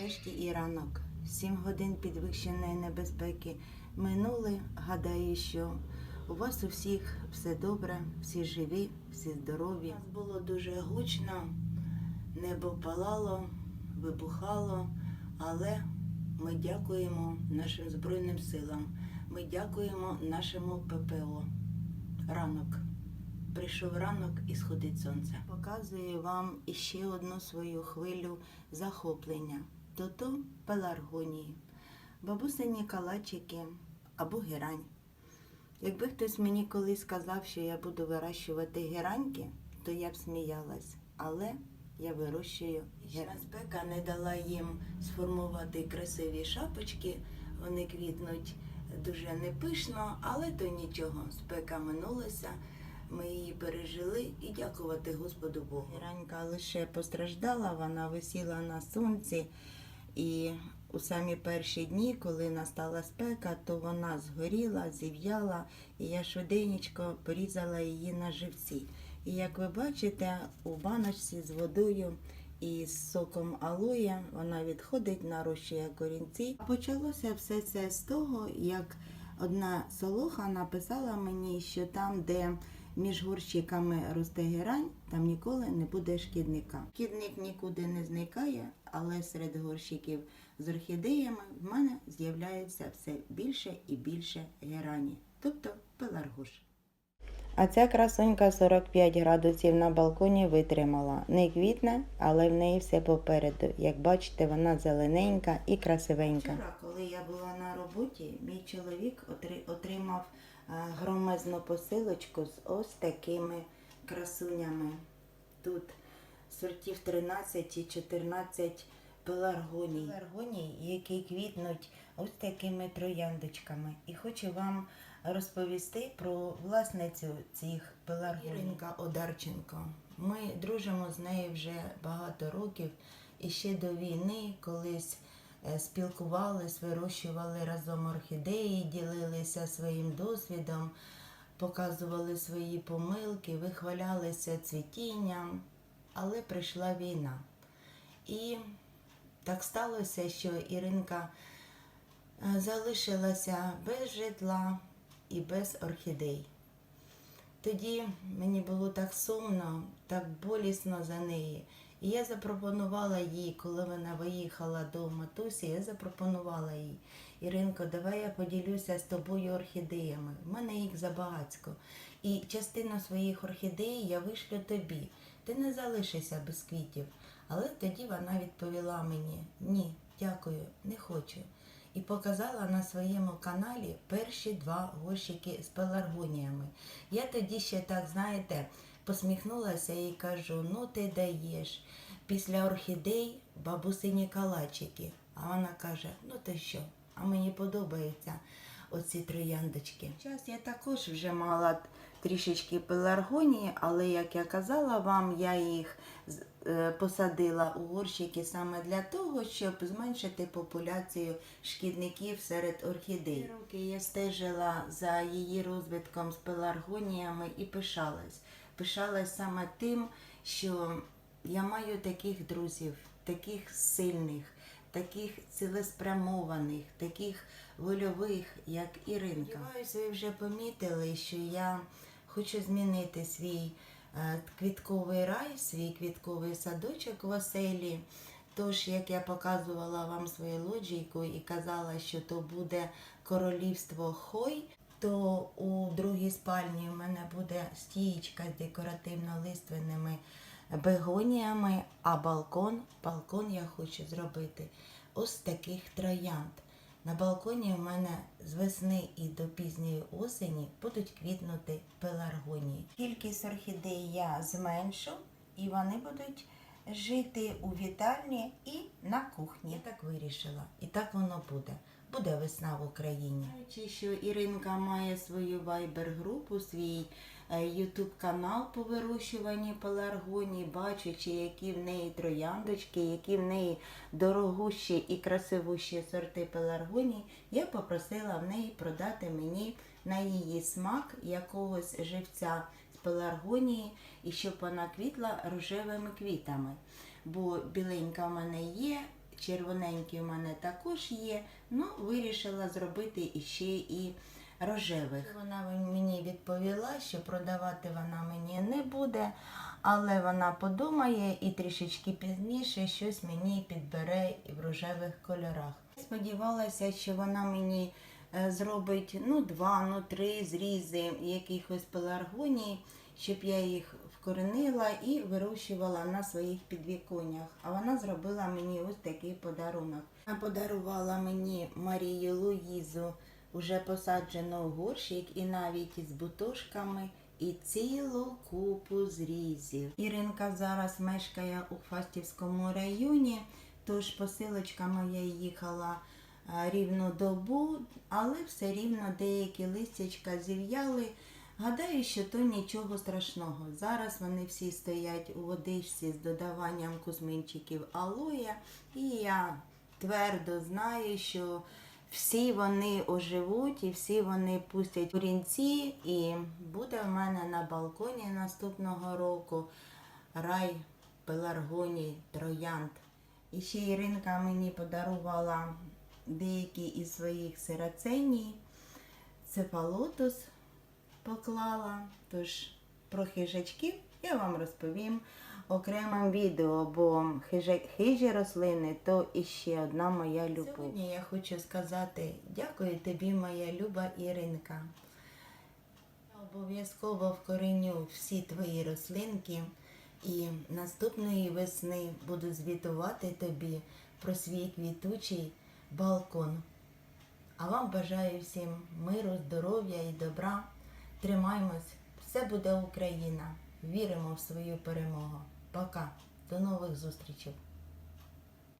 Нарешті і ранок. Сім годин підвищеної небезпеки минули. Гадаю, що у вас у всіх все добре, всі живі, всі здорові. У нас було дуже гучно, небо палало, вибухало, але ми дякуємо нашим Збройним силам. Ми дякуємо нашому ППО. Ранок. Прийшов ранок і сходить сонце. Показую вам іще одну свою хвилю захоплення. То-то пеларгонії, бабусині калачики або герань. Якби хтось мені колись сказав, що я буду вирощувати гераньки, то я б сміялась. Але я вирощую герань. Спека не дала їм сформувати красиві шапочки. Вони квітнуть дуже непишно, але то нічого. Спека минулася. Ми її пережили і дякувати Господу Богу. Геранька лише постраждала, вона висіла на сонці, і у самі перші дні, коли настала спека, то вона згоріла, зів'яла, і я швиденько порізала її на живці. І як ви бачите, у баночці з водою і з соком алоє вона відходить, нарощує корінці. Почалося все це з того, як одна солоха написала мені, що там, де між горщиками росте герань, там ніколи не буде шкідника. Шкідник нікуди не зникає, але серед горщиків з орхідеями в мене з'являється все більше і більше герані, тобто пеларгуш. А ця красунька 45 градусів на балконі витримала. Не квітне, але в неї все попереду. Як бачите, вона зелененька і красивенька. Вчора, коли я була на роботі, мій чоловік отримав громезну посилочку з ось такими красунями. Тут сортів 13 і 14 пеларгоній. Пеларгоній, які квітнуть ось такими трояндочками. І хочу вам розповісти про власницю цих пеларгоній. Іринка Одарченко. Ми дружимо з нею вже багато років. І ще до війни колись спілкувались, вирощували разом орхідеї, ділилися своїм досвідом, показували свої помилки, вихвалялися цвітінням, але прийшла війна. І так сталося, що Іринка е, залишилася без житла і без орхідей. Тоді мені було так сумно, так болісно за неї. І я запропонувала їй, коли вона виїхала до матусі, я запропонувала їй, Іринко, давай я поділюся з тобою орхідеями. В мене їх забагацько. І частину своїх орхідей я вишлю тобі. Ти не залишишся без квітів. Але тоді вона відповіла мені: ні, дякую, не хочу. І показала на своєму каналі перші два горщики з пеларгоніями. Я тоді ще так, знаєте, посміхнулася і кажу: ну ти даєш. Після орхідей бабусині калачики. А вона каже: ну ти що? А мені подобаються оці трояндочки. Час я також вже мала трішечки пеларгонії, але як я казала вам, я їх е, посадила у горщики саме для того, щоб зменшити популяцію шкідників серед орхідей. Роки я стежила за її розвитком з пеларгоніями і пишалась. Пишалась саме тим, що я маю таких друзів, таких сильних, таких цілеспрямованих, таких вольових, як Іринка. Ви вже помітили, що я хочу змінити свій е, квітковий рай, свій квітковий садочок в оселі. Тож, як я показувала вам свою лоджійку і казала, що то буде королівство Хой, то у другій спальні мене буде стієчка з декоративно-лиственними бегоніями, а балкон, балкон я хочу зробити ось таких троянд. На балконі в мене з весни і до пізньої осені будуть квітнути пеларгонії. Кількість орхідей я зменшу, і вони будуть жити у вітальні і на кухні. Я так вирішила. І так воно буде. Буде весна в Україні. Знаючи, що Іринка має свою вайбер-групу, свій Ютуб канал по вирощуванні пеларгоній, бачачи, які в неї трояндочки, які в неї дорогущі і красивущі сорти пеларгоній, я попросила в неї продати мені на її смак якогось живця з пеларгонії і щоб вона квітла рожевими квітами. Бо біленька в мене є, червоненькі у мене також є. Ну, вирішила зробити іще і рожевих. Вона мені відповіла, що продавати вона мені не буде, але вона подумає і трішечки пізніше щось мені підбере і в рожевих кольорах. Сподівалася, що вона мені е, зробить ну, два, ну три зрізи якихось пеларгоній, щоб я їх вкоренила і вирощувала на своїх підвіконнях. А вона зробила мені ось такий подарунок. Вона подарувала мені Марію Луїзу уже посаджену в горщик і навіть із бутошками. І цілу купу зрізів. Іринка зараз мешкає у Фастівському районі, тож посилочка моя їхала а, рівну добу, але все рівно деякі листячка зів'яли. Гадаю, що то нічого страшного. Зараз вони всі стоять у водичці з додаванням кузьминчиків алоя, і я твердо знаю, що всі вони оживуть і всі вони пустять корінці, і буде в мене на балконі наступного року рай пеларгоній троянд. І ще Іринка мені подарувала деякі із своїх сираценій. Цефалотус поклала. Тож про хижачків я вам розповім окремим відео, бо хижі рослини то іще одна моя любов. Сьогодні я хочу сказати дякую тобі, моя люба Іринка. Обов'язково вкореню всі твої рослинки і наступної весни буду звітувати тобі про свій квітучий балкон. А вам бажаю всім миру, здоров'я і добра. Тримаймось, все буде Україна. Віримо в свою перемогу. Пока, до нових зустрічей.